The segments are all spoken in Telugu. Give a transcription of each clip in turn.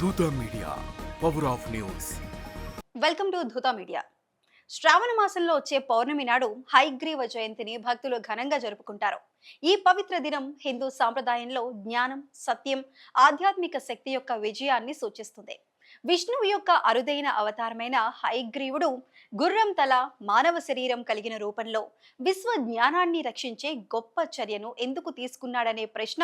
Dootha media power of news. Welcome to Dootha media. శ్రావణ మాసంలో వచ్చే పౌర్ణమి నాడు హైగ్రీవ జయంతిని భక్తులు ఘనంగా జరుపుకుంటారు. ఈ పవిత్ర దినం హిందూ సాంప్రదాయంలో జ్ఞానం సత్యం ఆధ్యాత్మిక శక్తి యొక్క విజయాన్ని సూచిస్తుంది. విష్ణువు యొక్క అరుదైన అవతారమైన హైగ్రీవుడు గుర్రం తల మానవ శరీరం కలిగిన రూపంలో విశ్వ జ్ఞానాన్ని రక్షించే గొప్ప చర్యను ఎందుకు తీసుకున్నాడనే ప్రశ్న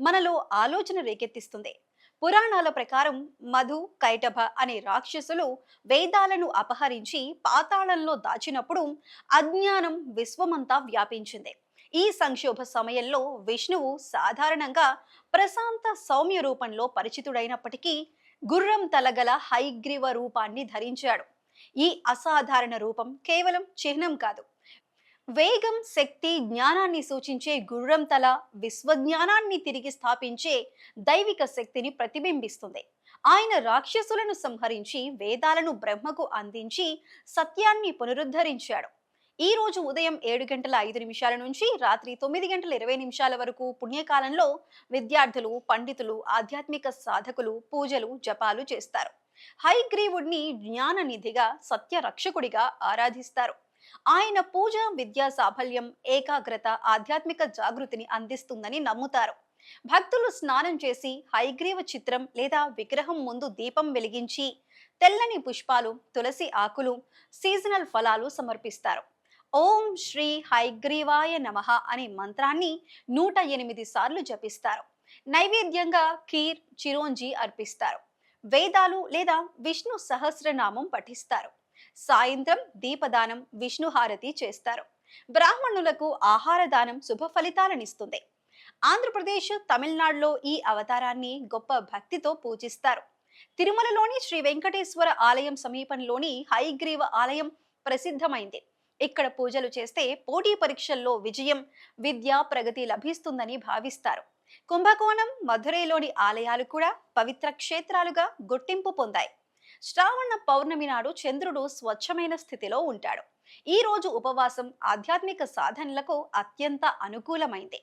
మనలో ఆలోచన రేకెత్తిస్తుంది. పురాణాల ప్రకారం మధు కైటభ అనే రాక్షసులు వేదాలను అపహరించి పాతాళంలో దాచినప్పుడు అజ్ఞానం విశ్వమంతా వ్యాపించింది. ఈ సంక్షోభ సమయంలో విష్ణువు సాధారణంగా ప్రశాంత సౌమ్య రూపంలో పరిచితుడైనప్పటికీ గుర్రం తలగల హైగ్రీవ రూపాన్ని ధరించాడు. ఈ అసాధారణ రూపం కేవలం చిహ్నం కాదు వేగం శక్తి జ్ఞానాన్ని సూచించే గుర్రం తల విశ్వజ్ఞానాన్ని తిరిగి స్థాపించే దైవిక శక్తిని ప్రతిబింబిస్తుంది. ఆయన రాక్షసులను సంహరించి వేదాలను బ్రహ్మకు అందించి సత్యాన్ని పునరుద్ధరించాడు. ఈ రోజు ఉదయం ఏడు గంటల ఐదు నిమిషాల నుంచి రాత్రి తొమ్మిది గంటల ఇరవై నిమిషాల వరకు పుణ్యకాలంలో విద్యార్థులు పండితులు ఆధ్యాత్మిక సాధకులు పూజలు జపాలు చేస్తారు. హైగ్రీవుడిని జ్ఞాన నిధిగా సత్య రక్షకుడిగా ఆరాధిస్తారు. ఆయన పూజ విద్యా సాఫల్యం ఏకాగ్రత ఆధ్యాత్మిక జాగృతిని అందిస్తుందని నమ్ముతారు. భక్తులు స్నానం చేసి హైగ్రీవ చిత్రం లేదా విగ్రహం ముందు దీపం వెలిగించి తెల్లని పుష్పాలు తులసి ఆకులు సీజనల్ ఫలాలు సమర్పిస్తారు. ఓం శ్రీ హైగ్రీవాయ నమః అనే మంత్రాన్ని నూట ఎనిమిది సార్లు జపిస్తారు. నైవేద్యంగా ఖీర్ చిరోంజి అర్పిస్తారు. వేదాలు లేదా విష్ణు సహస్రనామం పఠిస్తారు. సాయంత్రం దీపదానం విష్ణుహారతి చేస్తారు. బ్రాహ్మణులకు ఆహార దానం శుభ ఫలితాలనిస్తుంది. ఆంధ్రప్రదేశ్ తమిళనాడులో ఈ అవతారాన్ని గొప్ప భక్తితో పూజిస్తారు. తిరుమలలోని శ్రీ వెంకటేశ్వర ఆలయం సమీపంలోని హైగ్రీవ ఆలయం ప్రసిద్ధమైంది. ఇక్కడ పూజలు చేస్తే పోటీ పరీక్షల్లో విజయం విద్య ప్రగతి లభిస్తుందని భావిస్తారు. కుంభకోణం మధురైలోని ఆలయాలు కూడా పవిత్ర క్షేత్రాలుగా గుర్తింపు పొందాయి. శ్రావణ పౌర్ణమి నాడు చంద్రుడు స్వచ్ఛమైన స్థితిలో ఉంటాడు. ఈ రోజు ఉపవాసం ఆధ్యాత్మిక సాధనలకు అత్యంత అనుకూలమైంది.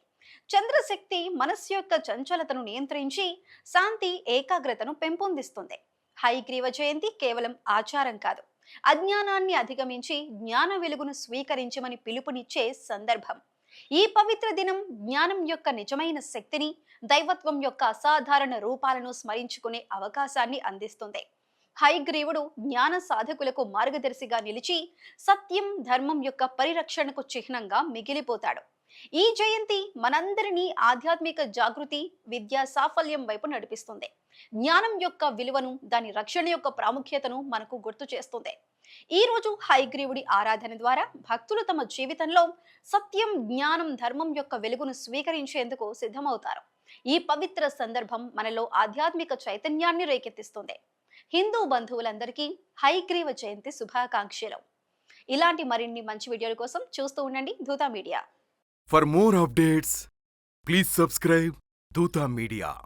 చంద్రశక్తి మనస్సు యొక్క చంచలతను నియంత్రించి శాంతి ఏకాగ్రతను పెంపొందిస్తుంది. హైగ్రీవ జయంతి కేవలం ఆచారం కాదు. అజ్ఞానాన్ని అధిగమించి జ్ఞాన వెలుగును స్వీకరించమని పిలుపునిచ్చే సందర్భం. ఈ పవిత్ర దినం జ్ఞానం యొక్క నిజమైన శక్తిని దైవత్వం యొక్క అసాధారణ రూపాలను స్మరించుకునే అవకాశాన్ని అందిస్తుంది. హైగ్రీవుడు జ్ఞాన సాధకులకు మార్గదర్శిగా నిలిచి సత్యం ధర్మం యొక్క పరిరక్షణకు చిహ్నంగా మిగిలిపోతాడు. ఈ జయంతి మనందరినీ ఆధ్యాత్మిక జాగృతి విద్యా సాఫల్యం వైపు నడిపిస్తుంది. జ్ఞానం యొక్క విలువను దాని రక్షణ యొక్క ప్రాముఖ్యతను మనకు గుర్తు చేస్తుంది. ఈ రోజు హైగ్రీవుడి ఆరాధన ద్వారా భక్తులు తమ జీవితంలో సత్యం జ్ఞానం ధర్మం యొక్క వెలుగును స్వీకరించేందుకు సిద్ధమవుతారు. ఈ పవిత్ర సందర్భం మనలో ఆధ్యాత్మిక చైతన్యాన్ని రేకెత్తిస్తుంది. హిందూ బంధువులందరికీ హైగ్రీవ జయంతి శుభాకాంక్షలు. ఇలాంటి మరిన్ని మంచి వీడియోల కోసం చూస్తూ ఉండండి Dootha media. For more updates please subscribe Dootha media